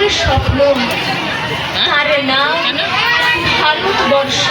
গানের স্বপ্ন তার নাম ভারতবর্ষ।